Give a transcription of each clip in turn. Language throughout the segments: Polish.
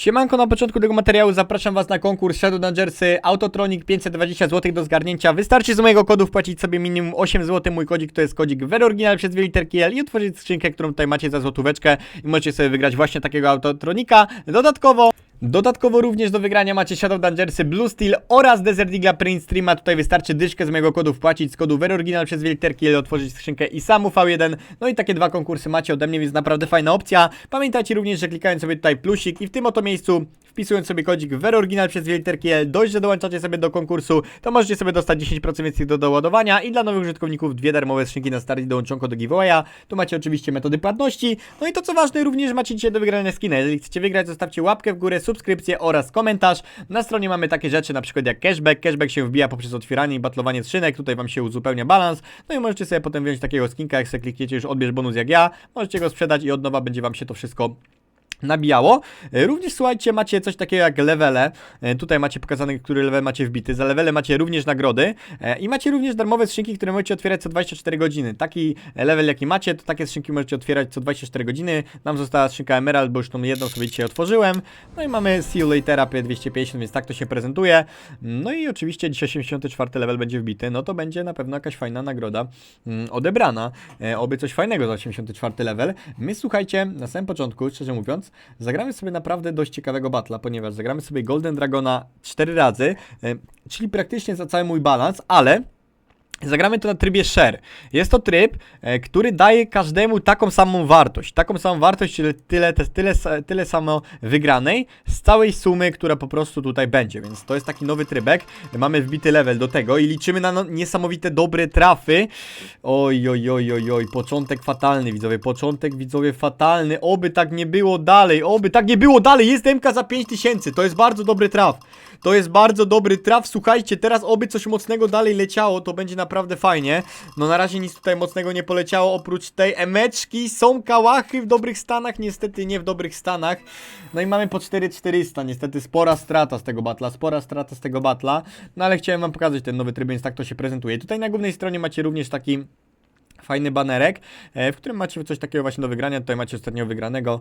Siemanko, na początku tego materiału zapraszam was na konkurs Shadow Dangersy Autotronic 520 zł do zgarnięcia. Wystarczy z mojego kodu wpłacić sobie minimum 8 zł. Mój kodzik to jest kodzik Veroriginal przez dwie literki L i otworzyć skrzynkę, którą tutaj macie za złotóweczkę i możecie sobie wygrać właśnie takiego Autotronika. Dodatkowo Dodatkowo również do wygrania macie Shadow Dangersy Blue Steel oraz Desert Eagle Print Streama. Tutaj wystarczy dyszkę z mojego kodu wpłacić z kodu Veroriginal przez L otworzyć skrzynkę i sam V1. No i takie dwa konkursy macie ode mnie, więc naprawdę fajna opcja. Pamiętajcie również, że klikając sobie tutaj plusik i w tym oto miejscu wpisując sobie kodzik Veroriginal przez dwie literki L, dość, że dołączacie sobie do konkursu, to możecie sobie dostać 10% więcej do doładowania i dla nowych użytkowników dwie darmowe skrzynki na start dołączonko do giveawaya. Tu macie oczywiście metody płatności. No i to co ważne, również macie dzisiaj do wygrania skina. Jeżeli chcecie wygrać, zostawcie łapkę w górę, subskrypcję oraz komentarz. Na stronie mamy takie rzeczy, na przykład jak cashback. Cashback się wbija poprzez otwieranie i batlowanie skrzynek. Tutaj wam się uzupełnia balans. No i możecie sobie potem wziąć takiego skinka, jak sobie klikniecie już odbierz bonus jak ja. Możecie go sprzedać i od nowa będzie wam się to wszystko nabijało. E, Również słuchajcie, macie coś takiego jak levele. E, Tutaj macie pokazane, który level macie wbity. Za levele macie również nagrody e, i macie również darmowe skrzynki, które możecie otwierać co 24 godziny. Taki level jaki macie, to takie skrzynki możecie otwierać co 24 godziny. Nam została skrzynka Emerald, bo już tą jedną sobie dzisiaj otworzyłem. No i mamy See You Latera P250, więc tak to się prezentuje. No i oczywiście dzisiaj 84 level będzie wbity, no to będzie na pewno jakaś fajna nagroda mm, odebrana. Oby coś fajnego za 84 level. My słuchajcie, na samym początku, szczerze mówiąc, zagramy sobie naprawdę dość ciekawego battla, ponieważ zagramy sobie Golden Dragona 4 razy, e, czyli praktycznie za cały mój balans, ale Zagramy to na trybie share. Jest to tryb, e, który daje każdemu taką samą wartość. Taką samą wartość, czyli tyle, tyle, tyle samo wygranej z całej sumy, która po prostu tutaj będzie. Więc to jest taki nowy trybek. Mamy wbity level do tego i liczymy na no, niesamowite dobre trafy. Oj, oj, oj, oj, oj. Początek fatalny, widzowie. Początek, widzowie, fatalny. Oby tak nie było dalej. Oby tak nie było dalej. Jest MK za 5000. To jest bardzo dobry traf. To jest bardzo dobry traf. Słuchajcie, teraz oby coś mocnego dalej leciało, to będzie naprawdę fajnie. No na razie nic tutaj mocnego nie poleciało, oprócz tej emeczki. Są kałachy w dobrych stanach, niestety nie w dobrych stanach. No i mamy po 4400, niestety spora strata z tego batla, spora strata z tego batla. No ale chciałem wam pokazać ten nowy tryb, więc tak to się prezentuje. Tutaj na głównej stronie macie również taki fajny banerek, e, w którym macie coś takiego właśnie do wygrania. Tutaj macie ostatnio wygranego,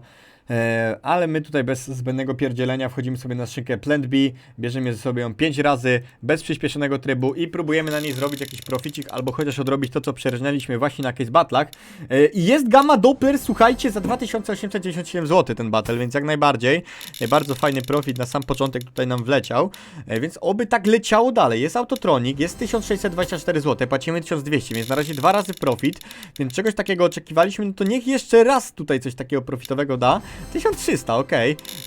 e, ale my tutaj bez zbędnego pierdzielenia wchodzimy sobie na skrzynkę Plant B, bierzemy sobie ją 5 razy bez przyspieszonego trybu i próbujemy na niej zrobić jakiś proficik albo chociaż odrobić to, co przerżnęliśmy właśnie na case battlach. E, I jest Gamma Doppler, słuchajcie, za 2897 zł ten battle, więc jak najbardziej. Bardzo fajny profit na sam początek tutaj nam wleciał, więc oby tak leciało dalej. Jest Autotronic, jest 1624 zł, płacimy 1200, więc na razie dwa razy profit, więc czegoś takiego oczekiwaliśmy, no to niech jeszcze raz tutaj coś takiego profitowego da. 1300, ok.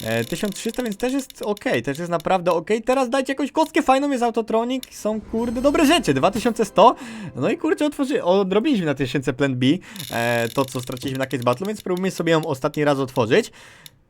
E, 1300, więc też jest ok, też jest naprawdę ok. Teraz dajcie jakąś kostkę fajną, jest Autotronic, są kurde dobre rzeczy. 2100, no i kurczę, otworzy, odrobiliśmy na 1000 plan B e, to, co straciliśmy na Case Battle, więc spróbujmy sobie ją ostatni raz otworzyć.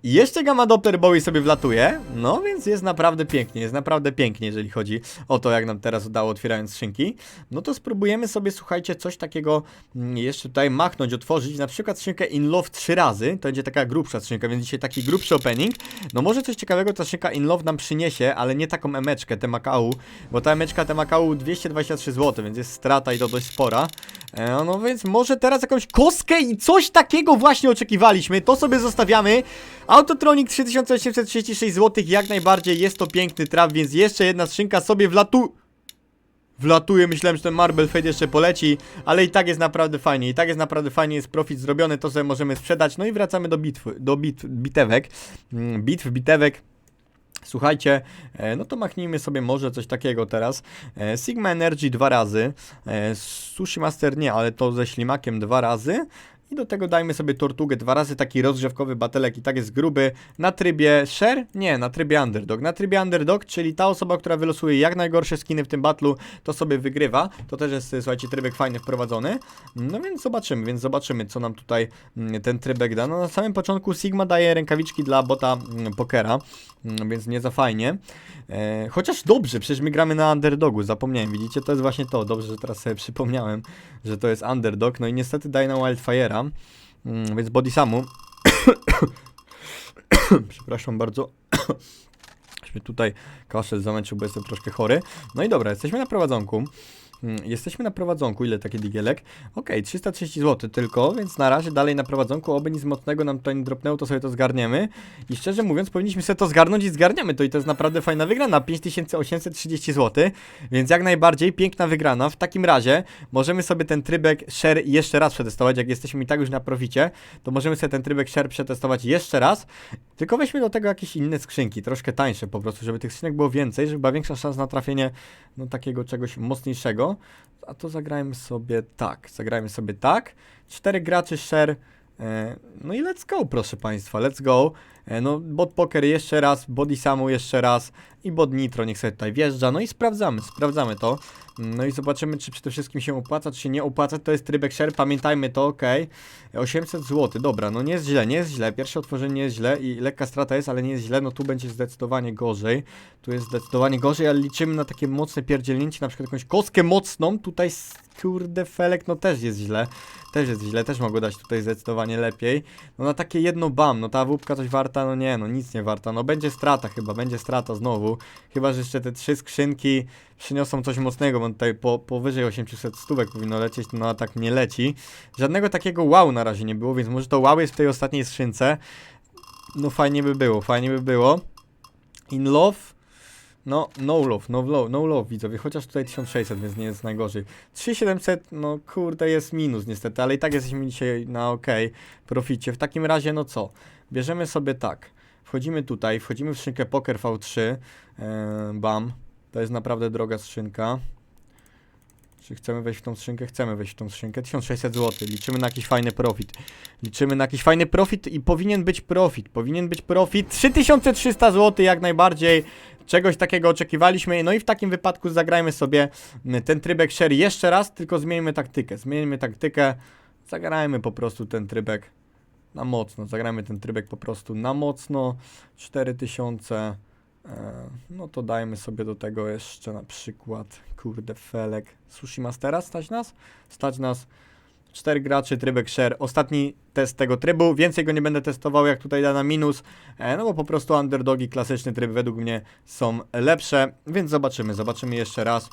Jeszcze Gamma Doppler Bowie sobie wlatuje, no więc jest naprawdę pięknie, jest naprawdę pięknie, jeżeli chodzi o to, jak nam teraz udało otwierając skrzynki. No to spróbujemy sobie, słuchajcie, coś takiego mm, jeszcze tutaj machnąć, otworzyć, na przykład skrzynkę In Love trzy razy, to będzie taka grubsza skrzynka, więc dzisiaj taki grubszy opening. No może coś ciekawego ta skrzynka In Love nam przyniesie, ale nie taką emeczkę, Temakału, bo ta emeczka Temakału 223 zł, więc jest strata i to dość spora. E, no więc może teraz jakąś kostkę i coś takiego właśnie oczekiwaliśmy, to sobie zostawiamy. Autotronic 3836 zł, jak najbardziej jest to piękny traf, więc jeszcze jedna skrzynka sobie wlatu... Wlatuje, myślałem, że ten Marble Fade jeszcze poleci, ale i tak jest naprawdę fajnie, i tak jest naprawdę fajnie, jest profit zrobiony, to sobie możemy sprzedać, no i wracamy do bitwy, do bit, bitewek, Mm, bitw, bitewek. Słuchajcie, e, no to machnijmy sobie może coś takiego teraz. E, Sigma Energy dwa razy, e, Sushi Master nie, ale to ze ślimakiem dwa razy. I do tego dajmy sobie tortugę dwa razy, taki rozgrzewkowy batelek i tak jest gruby. Na trybie share? Nie, na trybie underdog. Na trybie underdog, czyli ta osoba, która wylosuje jak najgorsze skiny w tym battlu, to sobie wygrywa. To też jest, słuchajcie, trybek fajny wprowadzony. No więc zobaczymy, więc zobaczymy, co nam tutaj mm, ten trybek da. No na samym początku Sigma daje rękawiczki dla bota mm, pokera, mm, więc nie za fajnie. E, chociaż dobrze, przecież my gramy na underdogu, zapomniałem, widzicie, to jest właśnie to. Dobrze, że teraz sobie przypomniałem, że to jest underdog. No i niestety daje na Wildfire'a, mm, więc body samu. Przepraszam bardzo. Aż tutaj kaszel zamęczył, bo jestem troszkę chory. No i dobra, jesteśmy na prowadzonku. Mm, Jesteśmy na prowadzonku, ile taki digielek? Okej, 330 zł tylko, więc na razie dalej na prowadzonku, oby nic mocnego nam tutaj nie dropnęło, to sobie to zgarniemy. I szczerze mówiąc, powinniśmy sobie to zgarnąć i zgarniamy to i to jest naprawdę fajna wygrana, 5830 zł, więc jak najbardziej piękna wygrana. W takim razie możemy sobie ten trybek share jeszcze raz przetestować, jak jesteśmy i tak już na proficie, to możemy sobie ten trybek share przetestować jeszcze raz, tylko weźmy do tego jakieś inne skrzynki, troszkę tańsze po prostu, żeby tych skrzynek było więcej, żeby była większa szansa na trafienie no takiego czegoś mocniejszego. A to zagrajmy sobie tak, zagrajmy sobie tak. Cztery graczy share. E, no i let's go, proszę Państwa, let's go. E, no, bot poker jeszcze raz, body samu jeszcze raz i bot nitro niech sobie tutaj wjeżdża. No i sprawdzamy, sprawdzamy to. No i zobaczymy, czy przede wszystkim się opłaca, czy się nie opłaca. To jest trybek share, pamiętajmy to, ok. 800 zł, dobra, no nie jest źle, nie jest źle. Pierwsze otworzenie nie jest źle i lekka strata jest, ale nie jest źle. No tu będzie zdecydowanie gorzej. Tu jest zdecydowanie gorzej, ale liczymy na takie mocne pierdzielnięcie, na przykład jakąś kostkę mocną. Tutaj, kurde, felek, no też jest źle. Też jest źle, też mogło dać tutaj zdecydowanie lepiej. No na takie jedno bam, no ta wódka coś warta, no nie, no nic nie warta. No będzie strata chyba, będzie strata znowu. Chyba, że jeszcze te trzy skrzynki przyniosą coś mocnego, bo tutaj po, powyżej 800 stówek powinno lecieć, no a tak nie leci. Żadnego takiego wow na razie nie było, więc może to wow jest w tej ostatniej skrzynce. No fajnie by było, fajnie by było. In love? No, no love, no love, no love widzowie, chociaż tutaj 1600, więc nie jest najgorzej. 3700, no kurde jest minus niestety, ale i tak jesteśmy dzisiaj na ok, proficie. W takim razie, no co? Bierzemy sobie tak, wchodzimy tutaj, wchodzimy w skrzynkę Poker V3, e, bam, to jest naprawdę droga skrzynka. Czy chcemy wejść w tą skrzynkę? Chcemy wejść w tą skrzynkę. 1600 zł. Liczymy na jakiś fajny profit. Liczymy na jakiś fajny profit i powinien być profit. Powinien być profit. 3300 zł jak najbardziej. Czegoś takiego oczekiwaliśmy. No i w takim wypadku zagrajmy sobie mm, ten trybek share jeszcze raz, tylko zmieńmy taktykę. Zmieńmy taktykę. Zagrajmy po prostu ten trybek na mocno. Zagrajmy ten trybek po prostu na mocno. 4000. E, No to dajmy sobie do tego jeszcze na przykład, kurde, felek. Sushi Mastera stać nas? Stać nas. Cztery graczy, trybek share. Ostatni test tego trybu. Więcej go nie będę testował, jak tutaj da na minus. E, no bo po prostu underdogi, klasyczny tryb według mnie są lepsze. Więc zobaczymy, zobaczymy jeszcze raz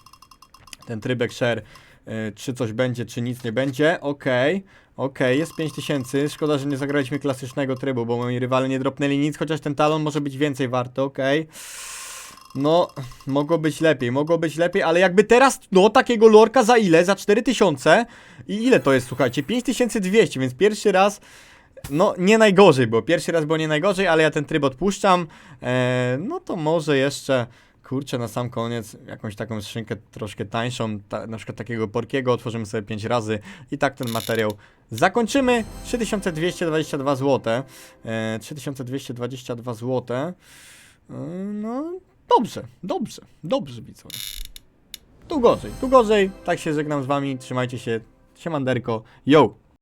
ten trybek share. E, Czy coś będzie, czy nic nie będzie. Okej, okej, jest 5000. Szkoda, że nie zagraliśmy klasycznego trybu, bo moi rywale nie dropnęli nic, chociaż ten talon może być więcej warty, okej. No, mogło być lepiej, mogło być lepiej, ale jakby teraz, no, takiego lorka za ile? Za 4000? I ile to jest, słuchajcie? 5200, więc pierwszy raz, no, nie najgorzej było. Pierwszy raz było nie najgorzej, ale ja ten tryb odpuszczam. E, no to może jeszcze, kurczę, na sam koniec jakąś taką skrzynkę troszkę tańszą, ta, na przykład takiego porkiego otworzymy sobie 5 razy i tak ten materiał zakończymy. 3222 zł. E, 3222 zł. E, no, dobrze, dobrze, dobrze widzowie. Tu gorzej, tu gorzej. Tak się żegnam z wami. Trzymajcie się. Siemanderko. Yo!